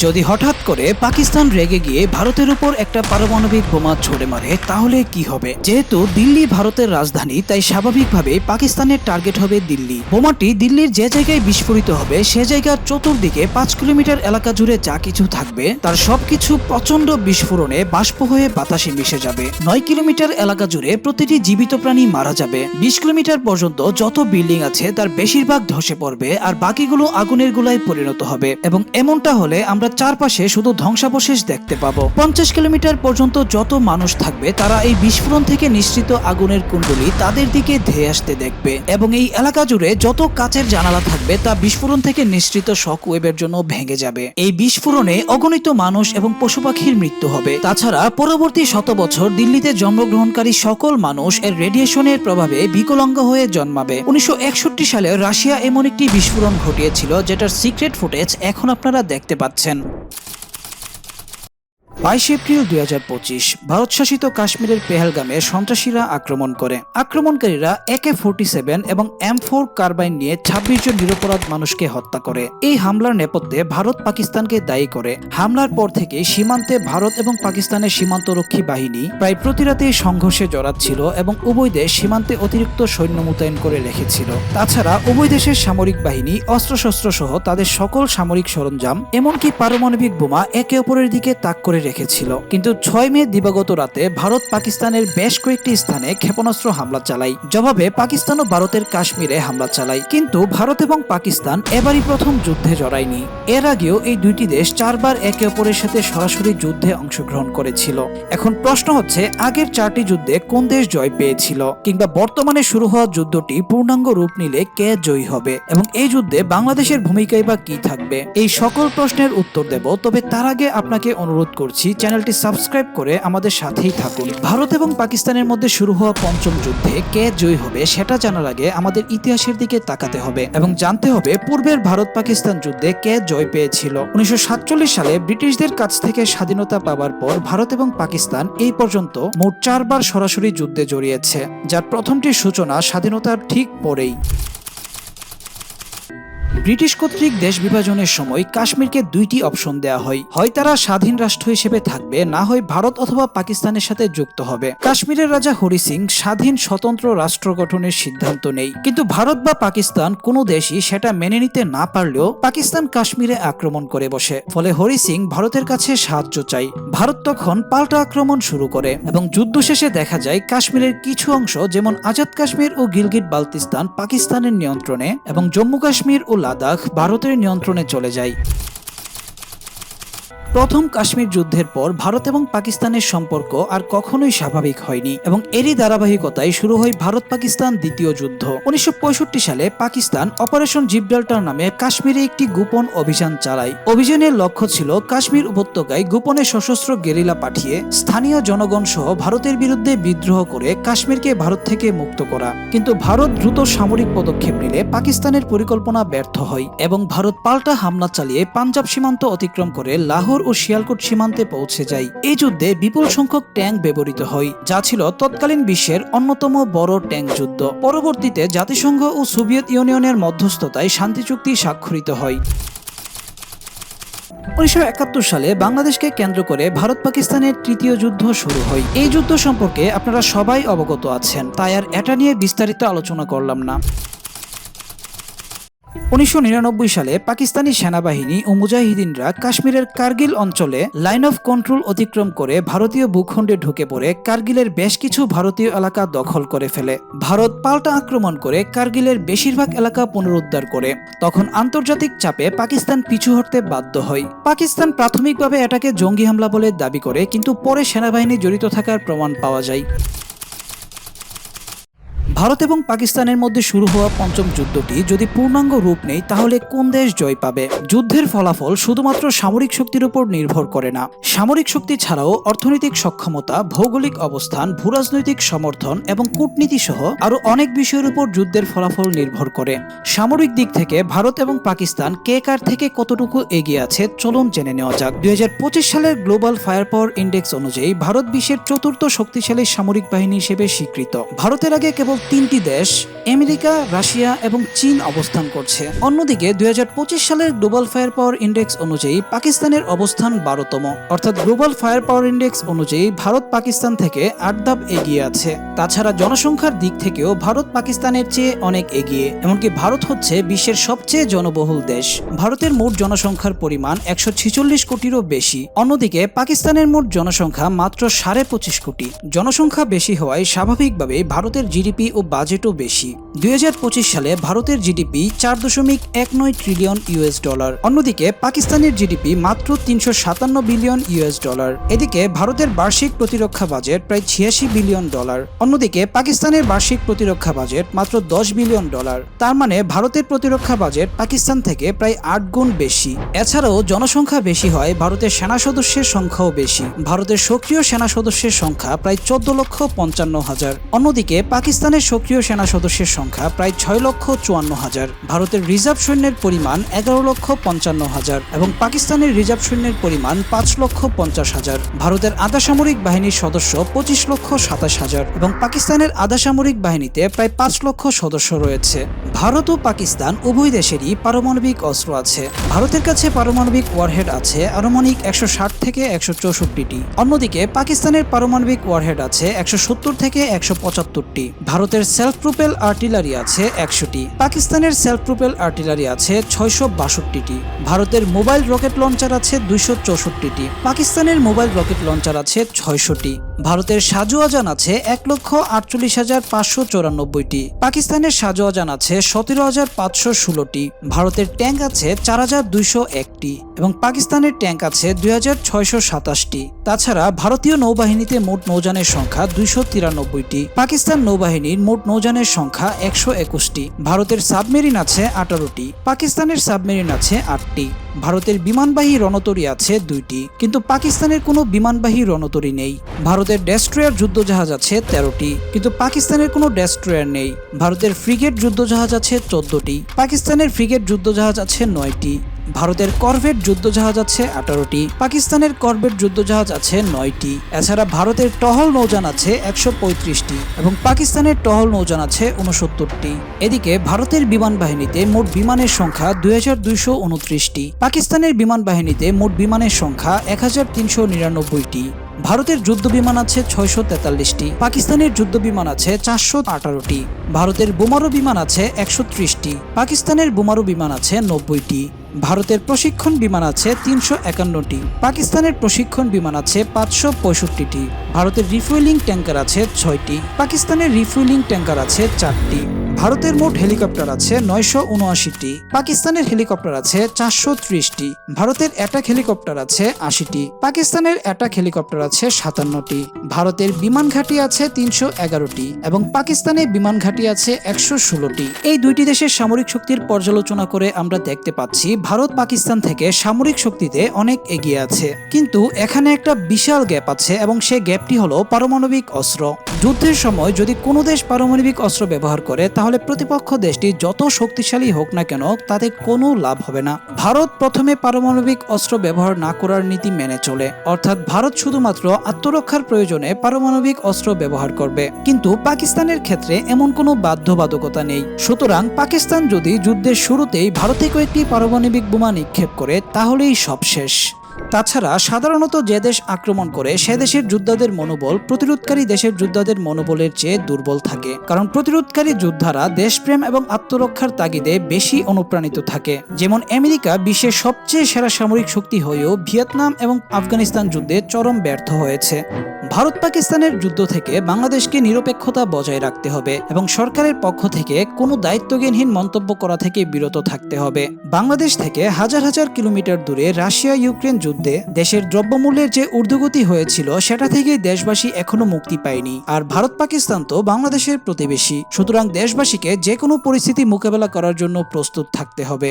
যদি হঠাৎ করে পাকিস্তান রেগে গিয়ে ভারতের উপর একটা পারমাণবিক বোমা ছড়ে মারে, তাহলে কি হবে? যেহেতু দিল্লি ভারতের রাজধানী, তাই স্বাভাবিকভাবে পাকিস্তানের টার্গেট হবে দিল্লি। বোমাটি দিল্লির যে জায়গায় বিস্ফোরিত হবে, সে জায়গার চতুর্দিকে পাঁচ কিলোমিটার এলাকা জুড়ে যা কিছু থাকবে, তার সবকিছু প্রচণ্ড বিস্ফোরণে বাষ্প হয়ে বাতাসে মিশে যাবে। নয় কিলোমিটার এলাকা জুড়ে প্রতিটি জীবিত প্রাণী মারা যাবে। বিশ কিলোমিটার পর্যন্ত যত বিল্ডিং আছে, তার বেশিরভাগ ধসে পড়বে, আর বাকিগুলো আগুনের গোলায় পরিণত হবে। এবং এমনটা হলে আমরা চারপাশে শুধু ধ্বংসাবশেষ দেখতে পাবো। পঞ্চাশ কিলোমিটার পর্যন্ত যত মানুষ থাকবে, তারা এই বিস্ফোরণ থেকে নিশ্চিত আগুনের কুণ্ডলি তাদের দিকে ধেয়ে আসতে দেখবে। এবং এই এলাকা জুড়ে যত কাচের জানালা থাকবে, তা বিস্ফোরণ থেকে নিশ্চিত শক ওয়েবের জন্য ভেঙে যাবে। এই বিস্ফোরণে অগণিত মানুষ এবং পশু পাখির মৃত্যু হবে। তাছাড়া পরবর্তী শত বছর দিল্লিতে জন্মগ্রহণকারী সকল মানুষ এর রেডিয়েশনের প্রভাবে বিকলাঙ্গ হয়ে জন্মাবে। উনিশশো একষট্টি সালে রাশিয়া এমন একটি বিস্ফোরণ ঘটিয়েছিল, যেটার সিক্রেট ফুটেজ এখন আপনারা দেখতে পাচ্ছেন। again. বাইশ এপ্রিল দুই হাজার পঁচিশ, ভারত শাসিত কাশ্মীরের পেহেলগামে সন্ত্রাসীরা আক্রমণ করে। আক্রমণকারীরা একে ফোরটি সেভেন এবং এম ফোর কার্বাইন নিয়ে ছাব্বিশ জন নিরপরাধ মানুষকে হত্যা করে। এই হামলার নেপথ্যে ভারত পাকিস্তানকে দায়ী করে। হামলার পর থেকে সীমান্তে ভারত এবং পাকিস্তানের সীমান্তরক্ষী বাহিনী প্রায় প্রতি রাতেই সংঘর্ষে জড়াচ্ছিল এবং উভয় দেশ সীমান্তে অতিরিক্ত সৈন্য মোতায়েন করে রেখেছিল। তাছাড়া উভয় দেশের সামরিক বাহিনী অস্ত্রশস্ত্র সহ তাদের সকল সামরিক সরঞ্জাম, এমনকি পারমাণবিক বোমা একে অপরের দিকে তাক করে রেখেছিল। কিন্তু ছয় মে দিবাগত রাতে ভারত পাকিস্তানের বেশ কয়েকটি স্থানে ক্ষেপণাস্ত্র হামলা চালায়। জবাবে পাকিস্তান ও ভারতের কাশ্মীরে হামলা চালায়। কিন্তু ভারত এবং পাকিস্তান এবারই প্রথম যুদ্ধে জড়ায়নি। এর আগেও এই দুইটি দেশ চারবার একে অপরের সাথে সরাসরি যুদ্ধে অংশগ্রহণ করেছিল। এখন প্রশ্ন হচ্ছে, আগের চারটি যুদ্ধে কোন দেশ জয় পেয়েছিল? কিংবা বর্তমানে শুরু হওয়া যুদ্ধটি পূর্ণাঙ্গ রূপ নিলে কে জয়ী হবে? এবং এই যুদ্ধে বাংলাদেশের ভূমিকাই বা কি থাকবে? এই সকল প্রশ্নের উত্তর দেব, তবে তার আগে আপনাকে অনুরোধ করছি চ্যানেলটি সাবস্ক্রাইব করে আমাদের সাথেই থাকুন। ভারত এবং পাকিস্তানের মধ্যে শুরু হওয়া পঞ্চম যুদ্ধে কে জয়ী হবে সেটা জানার আগে আমাদের ইতিহাসের দিকে তাকাতে হবে এবং জানতে হবে পূর্বের ভারত পাকিস্তান যুদ্ধে কে জয় পেয়েছিল। উনিশশো সাতচল্লিশ সালে ব্রিটিশদের কাছ থেকে স্বাধীনতা পাওয়ার পর ভারত এবং পাকিস্তান এই পর্যন্ত মোট চারবার সরাসরি যুদ্ধে জড়িয়েছে, যার প্রথমটির সূচনা স্বাধীনতার ঠিক পরেই। ব্রিটিশ কর্তৃক দেশ বিভাজনের সময় কাশ্মীরকে দুইটি অপশন দেওয়া হয়। হয় তারা স্বাধীন রাষ্ট্র হিসেবে থাকবে, না হয় ভারত অথবা পাকিস্তানের সাথে যুক্ত হবে। কাশ্মীরের রাজা হরি সিং স্বাধীন স্বতন্ত্র রাষ্ট্র গঠনের সিদ্ধান্ত নেই। কিন্তু ভারত বা পাকিস্তান কোনো দেশই সেটা মেনে নিতে না পারলেও পাকিস্তান কাশ্মীরে আক্রমণ করে বসে। ফলে হরি সিং ভারতের কাছে সাহায্য চাই ভারত তখন পাল্টা আক্রমণ শুরু করে এবং যুদ্ধ শেষে দেখা যায় কাশ্মীরের কিছু অংশ, যেমন আজাদ কাশ্মীর ও গিলগিট বালতিস্তান পাকিস্তানের নিয়ন্ত্রণে এবং জম্মু কাশ্মীর ও লাদাখ ভারতের নিয়ন্ত্রণে চলে যায়। প্রথম কাশ্মীর যুদ্ধের পর ভারত এবং পাকিস্তানের সম্পর্ক আর কখনোই স্বাভাবিক হয়নি এবং এরই ধারাবাহিকতায় শুরু হয় ভারত পাকিস্তান দ্বিতীয় যুদ্ধ। উনিশশো পঁয়ষট্টি সালে পাকিস্তান অপারেশন জিব্রাল্টার নামে কাশ্মীরে একটি গোপন অভিযান চালায়। অভিযানের লক্ষ্য ছিল কাশ্মীর উপত্যকায় গোপনে সশস্ত্র গেরিলা পাঠিয়ে স্থানীয় জনগণ সহ ভারতের বিরুদ্ধে বিদ্রোহ করে কাশ্মীরকে ভারত থেকে মুক্ত করা। কিন্তু ভারত দ্রুত সামরিক পদক্ষেপ নিলে পাকিস্তানের পরিকল্পনা ব্যর্থ হয় এবং ভারত পাল্টা হামলা চালিয়ে পাঞ্জাব সীমান্ত অতিক্রম করে লাহোর ও শিয়ালকোট সীমান্তে পৌঁছে যায়। এই যুদ্ধে বিপুল সংখ্যক ট্যাঙ্ক ব্যবহৃত হয়, যা ছিল তৎকালীন বিশ্বের অন্যতম বড় ট্যাঙ্ক যুদ্ধ। পরবর্তীতে জাতিসংঘ ও সোভিয়েত ইউনিয়নের মধ্যস্থতায় শান্তি চুক্তি স্বাক্ষরিত হয়। উনিশশো একাত্তর সালে বাংলাদেশকে কেন্দ্র করে ভারত পাকিস্তানের তৃতীয় যুদ্ধ শুরু হয়। এই যুদ্ধ সম্পর্কে আপনারা সবাই অবগত আছেন, তাই আর এটা নিয়ে বিস্তারিত আলোচনা করলাম না। উনিশশো নিরানব্বই সালে পাকিস্তানি সেনাবাহিনী ও মুজাহিদিনরা কাশ্মীরের কার্গিল অঞ্চলে লাইন অফ কন্ট্রোল অতিক্রম করে ভারতীয় ভূখণ্ডে ঢুকে পড়ে কার্গিলের বেশ কিছু ভারতীয় এলাকা দখল করে ফেলে। ভারত পাল্টা আক্রমণ করে কার্গিলের বেশিরভাগ এলাকা পুনরুদ্ধার করে। তখন আন্তর্জাতিক চাপে পাকিস্তান পিছু হটতে বাধ্য হয়। পাকিস্তান প্রাথমিকভাবে এটাকে জঙ্গি হামলা বলে দাবি করে, কিন্তু পরে সেনাবাহিনী জড়িত থাকার প্রমাণ পাওয়া যায়। ভারত এবং পাকিস্তানের মধ্যে শুরু হওয়া পঞ্চম যুদ্ধটি যদি পূর্ণাঙ্গ রূপ নেই তাহলে কোন দেশ জয় পাবে? যুদ্ধের ফলাফল শুধুমাত্র সামরিক শক্তির উপর নির্ভর করে না। সামরিক শক্তি ছাড়াও অর্থনৈতিক সক্ষমতা, ভৌগোলিক অবস্থান, ভূরাজনৈতিক সমর্থন এবং কূটনীতি সহ আরও অনেক বিষয়ের উপর যুদ্ধের ফলাফল নির্ভর করে। সামরিক দিক থেকে ভারত এবং পাকিস্তান কে কার থেকে কতটুকু এগিয়ে আছে, চলুন জেনে নেওয়া যাক। দুই হাজার পঁচিশ সালের গ্লোবাল ফায়ার পাওয়ার ইন্ডেক্স অনুযায়ী ভারত বিশ্বের চতুর্থ শক্তিশালী সামরিক বাহিনী হিসেবে স্বীকৃত। ভারতের আগে কেবল তিনটি দেশ, আমেরিকা, রাশিয়া এবং চীন অবস্থান করছে। অন্যদিকে, দুই সালের গ্লোবাল ফায়ার পাওয়ার ইন্ডেক্স অনুযায়ী পাকিস্তানের অবস্থান বারোতম। অর্থাৎ গ্লোবাল ফায়ার পাওয়ার ইন্ডেক্স অনুযায়ী ভারত পাকিস্তান থেকে আট ধাপ এগিয়ে আছে। তাছাড়া জনসংখ্যার দিক থেকেও ভারত পাকিস্তানের চেয়ে অনেক এগিয়ে। এমনকি ভারত হচ্ছে বিশ্বের সবচেয়ে জনবহুল দেশ। ভারতের মোট জনসংখ্যার পরিমাণ একশো ছিচল্লিশ কোটিরও বেশি। অন্যদিকে, পাকিস্তানের মোট জনসংখ্যা মাত্র সাড়ে পঁচিশ কোটি। জনসংখ্যা বেশি হওয়ায় স্বাভাবিকভাবে ভারতের জিডিপি ও বাজেটও বেশি। দুই হাজার পঁচিশ সালে ভারতের জিডিপি চার দশমিক এক নয় ট্রিলিয়ন ইউএস ডলার। অন্যদিকে পাকিস্তানের জিডিপি মাত্র তিনশো সাতান্ন বিলিয়ন ইউএস ডলার। এদিকে ভারতের বার্ষিক প্রতিরক্ষা বাজেট প্রায় ছিয়াশি বিলিয়ন ডলার। অন্যদিকে পাকিস্তানের বার্ষিক প্রতিরক্ষা বাজেট মাত্র দশ বিলিয়ন ডলার। তার মানে ভারতের প্রতিরক্ষা বাজেট পাকিস্তান থেকে প্রায় আট গুণ বেশি। এছাড়াও জনসংখ্যা বেশি হয়, ভারতের সেনা সদস্যের সংখ্যাও বেশি। ভারতের সক্রিয় সেনা সদস্যের সংখ্যা প্রায় চোদ্দ লক্ষ পঞ্চান্ন হাজার। অন্যদিকে পাকিস্তানের সক্রিয় সেনা সদস্যের সংখ্যা প্রায় ছয় লক্ষ চুয়ান্ন হাজার। ভারতের রিজার্ভ সৈন্যের পরিমাণ এগারো লক্ষ পঞ্চান্ন হাজার এবং পাকিস্তানের রিজার্ভ সৈন্যের পরিমাণ পাঁচ লক্ষ পঞ্চাশ হাজার। ভারতের আধা সামরিক বাহিনীর সদস্য পঁচিশ লক্ষ সাতাশ হাজার এবং পাকিস্তানের আধা সামরিক বাহিনীতে প্রায় পাঁচ লক্ষ সদস্য রয়েছে। ভারত ও পাকিস্তান উভয় দেশেরই পারমাণবিক অস্ত্র আছে। ভারতের কাছে পারমাণবিক ওয়ারহেড আছে আনুমানিক একশো ষাট থেকে একশো চৌষট্টিটি। অন্যদিকে পাকিস্তানের পারমাণবিক ওয়ারহেড আছে একশো সত্তর থেকে একশো পঁচাত্তরটি। ভারতের সেলফ প্রুপেল আর্টিলারি আছে একশোটি। পাকিস্তানের সেলফ প্রুপেল আর্টিলারি আছে ছয়শো বাষট্টিটি। ভারতের মোবাইল রকেট লঞ্চার আছে দুইশো চৌষট্টিটি। পাকিস্তানের মোবাইল রকেট লঞ্চার আছে ছয়শটি। ভারতের সাজোয়াজান আছে এক লক্ষ আটচল্লিশ হাজার পাঁচশো চৌরানব্বইটি। পাকিস্তানের সাজোয়াজান আছে সতেরো হাজার পাঁচশো ষোলোটি। ভারতের ট্যাঙ্ক আছে চার হাজার দুইশো একটি। এবং পাকিস্তানের ট্যাঙ্ক আছে দুই হাজার ছয়শো সাতাশটি। তাছাড়া ভারতীয় নৌবাহিনীতে মোট নৌযানের সংখ্যা দুইশো তিরানব্বইটি। পাকিস্তান নৌবাহিনীর মোট নৌযানের সংখ্যা একশো একুশটি। ভারতের সাবমেরিন আছে আঠারোটি। পাকিস্তানের সাবমেরিন আছে আটটি। ভারতের বিমানবাহী রণতরী আছে দুইটি। কিন্তু পাকিস্তানের কোনো বিমানবাহী রণতরী নেই। ভারতের ডেস্ট্রয়ার যুদ্ধজাহাজ আছে তেরোটি। কিন্তু পাকিস্তানের কোনো ডেস্ট্রয়ার নেই। ভারতের ফ্রিগেট যুদ্ধজাহাজ আছে চোদ্দটি। পাকিস্তানের ফ্রিগেট যুদ্ধজাহাজ আছে নয়টি। ভারতের করভেট যুদ্ধজাহাজ আছে আঠারোটি, পাকিস্তানের করভেট যুদ্ধজাহাজ আছে নয়টি। এছাড়া ভারতের টহল নৌযান আছে একশো পঁয়ত্রিশটি এবং পাকিস্তানের টহল নৌযান আছে উনসত্তরটি এদিকে ভারতের বিমান বাহিনীতে মোট বিমানের সংখ্যা দুই দুইশো উনত্রিশটি। পাকিস্তানের বিমান বাহিনীতে মোট বিমানের সংখ্যা এক হাজার তিনশো নিরানব্বইটি। ভারতের যুদ্ধ বিমান আছে ছয়শো তেতাল্লিশটি। পাকিস্তানের যুদ্ধ বিমান আছে চারশো আঠারোটি। ভারতের বোমারু বিমান আছে একশো ত্রিশটি। পাকিস্তানের বোমারু বিমান আছে নব্বইটি। ভারতের প্রশিক্ষণ বিমান আছে তিনশো একান্নটি। পাকিস্তানের প্রশিক্ষণ বিমান আছে পাঁচশো পঁয়ষট্টিটি। ভারতের রিফুয়েলিং ট্যাঙ্কার আছে ছয়টি। পাকিস্তানের রিফুয়েলিং ট্যাঙ্কার আছে চারটি। ভারতের মোট হেলিকপ্টার আছে নয়শো উনআশিটি, পাকিস্তানের হেলিকপ্টার আছে চারশো ত্রিশটি, ভারতের অ্যাটাক হেলিকপ্টার আছে আশিটি, পাকিস্তানের অ্যাটাক হেলিকপ্টার আছে সাতান্নটি, ভারতের বিমান ঘাঁটি আছে তিনশো এগারোটি এবং পাকিস্তানে বিমান ঘাঁটি আছে একশো ষোলোটি। এই দুইটি দেশের সামরিক শক্তির পর্যালোচনা করে আমরা দেখতে পাচ্ছি ভারত পাকিস্তান থেকে সামরিক শক্তিতে অনেক এগিয়ে আছে। কিন্তু এখানে একটা বিশাল গ্যাপ আছে এবং সে গ্যাপটি হলো পারমাণবিক অস্ত্র। যুদ্ধের সময় যদি কোনো দেশ পারমাণবিক অস্ত্র ব্যবহার করে তাহলে প্রতিপক্ষ দেশটি যত শক্তিশালী হোক না কেন, তাতে কোনো লাভ হবে না। ভারত প্রথমে পারমাণবিক অস্ত্র ব্যবহার না করার নীতি মেনে চলে। অর্থাৎ ভারত শুধুমাত্র আত্মরক্ষার প্রয়োজনে পারমাণবিক অস্ত্র ব্যবহার করবে। কিন্তু পাকিস্তানের ক্ষেত্রে এমন কোনো বাধ্যবাধকতা নেই। সুতরাং পাকিস্তান যদি যুদ্ধের শুরুতেই ভারতে কয়েকটি পারমাণবিক বোমা নিক্ষেপ করে, তাহলেই সব শেষ। তাছাড়া সাধারণত যে দেশ আক্রমণ করে, সে দেশের যোদ্ধাদের মনোবল প্রতিরোধকারী দেশের যোদ্ধাদের মনোবলের চেয়ে দুর্বল থাকে। কারণ প্রতিরোধকারী যোদ্ধারা দেশপ্রেম এবং আত্মরক্ষার তাগিদে বেশি অনুপ্রাণিত থাকে। যেমন আমেরিকা বিশ্বের সবচেয়ে সেরা সামরিক শক্তি হয়েও ভিয়েতনাম এবং আফগানিস্তান যুদ্ধে চরম ব্যর্থ হয়েছে। ভারত পাকিস্তানের যুদ্ধ থেকে বাংলাদেশকে নিরপেক্ষতা বজায় রাখতে হবে এবং সরকারের পক্ষ থেকে কোনো দায়িত্বজ্ঞানহীন মন্তব্য করা থেকে বিরত থাকতে হবে। বাংলাদেশ থেকে হাজার হাজার কিলোমিটার দূরে রাশিয়া ইউক্রেন যুদ্ধে দেশের দ্রব্যমূল্যের যে ঊর্ধ্বগতি হয়েছিল, সেটা থেকে দেশবাসী এখনও মুক্তি পায়নি। আর ভারত পাকিস্তান তো বাংলাদেশের প্রতিবেশী। সুতরাং দেশবাসীকে যে কোনো পরিস্থিতি মোকাবেলা করার জন্য প্রস্তুত থাকতে হবে।